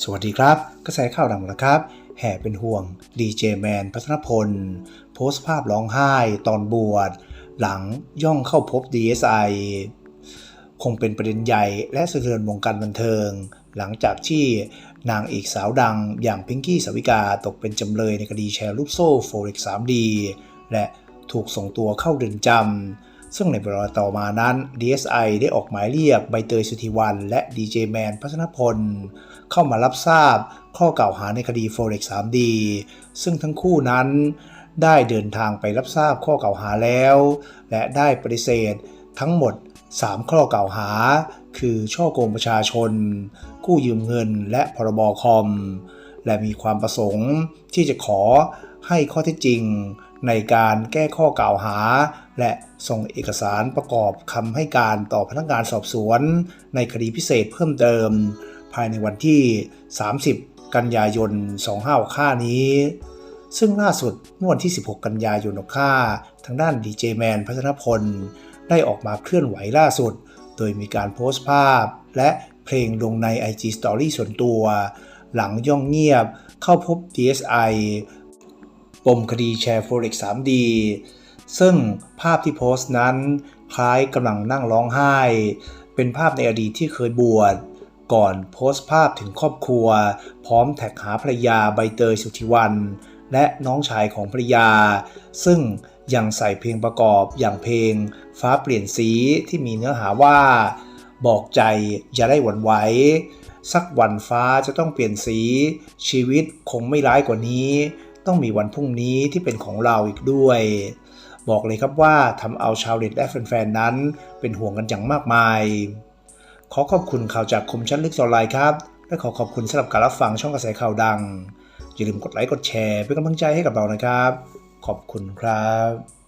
สวัสดีครับ กระแสข่าวดังแล้วครับ แห่เป็นห่วงดีเจแมนพัฒนพล โพสต์ภาพร้องไห้ตอนบวช หลังย่องเข้าพบ DSI คงเป็นประเด็นใหญ่และสะเทือนวงการบันเทิง หลังจากที่นางเอกสาวดังอย่างพิงกี้สาวิกาตกเป็นจำเลยในคดีแชร์ลูกโซ่โฟเร็ก 3D และถูกส่งตัวเข้าเรือนจำ ซึ่งในเวลาต่อมานั้น DSI ได้ออกหมายเรียกใบเตยสุธีวันและดีเจแมนพัฒนพล เข้ามารับทราบข้อกล่าวหาในคดี Forex 3D ซึ่งทั้งคู่นั้นได้เดินทางไปรับทราบข้อกล่าวหาแล้ว และได้ปฏิเสธทั้งหมด 3 ข้อกล่าวหา คือช่อโกงประชาชน กู้ยืมเงินและพรบคอม และมีความประสงค์ที่จะขอให้ข้อเท็จจริง ในการแก้ข้อกล่าวหา และส่งเอกสารประกอบคำให้การต่อพนักงานสอบสวน ในคดีพิเศษเพิ่มเติม ภายในวันที่ 30 กันยายน 25ค่านี้ ซึ่งล่าสุดเมื่อวันที่ 16 กันยายนค่าทางด้านดีเจแมนพัฒนพล ได้ออกมาเคลื่อนไหวล่าสุด โดยมีการโพสต์ภาพ และเพลงลงใน IG Story ส่วนตัว หลังย่องเงียบเข้าพบ DSI ปมคดีแชร์ Forex 3D ซึ่งภาพที่โพสต์นั้นคล้ายกำลังนั่งร้องไห้ เป็นภาพในอดีตที่เคยบวชก่อนโพสต์ภาพถึงครอบครัว พร้อมแท็กหาภรรยาใบเตยสุธิวัน และน้องชายของภรรยา ซึ่งยังใส่เพลงประกอบอย่างเพลง ฟ้าเปลี่ยนสีที่มีเนื้อหาว่า บอกใจอย่าได้หวั่นไหวสักวันฟ้าจะต้องเปลี่ยนสี ชีวิตคงไม่ร้ายกว่านี้ ต้องมีวันพรุ่งนี้ที่เป็นของเราอีกด้วย บอกเลยครับว่าทำเอาชาวเน็ตและแฟนๆนั้นเป็นห่วงกันอย่างมากมาย ขอขอบคุณข่าวจากคมชั้นลึกออนไลน์ครับ และขอขอบคุณสำหรับการรับฟังช่องกระแสข่าวดัง อย่าลืมกดไลค์กดแชร์เป็นกำลังใจให้กับเรานะครับ ขอบคุณครับ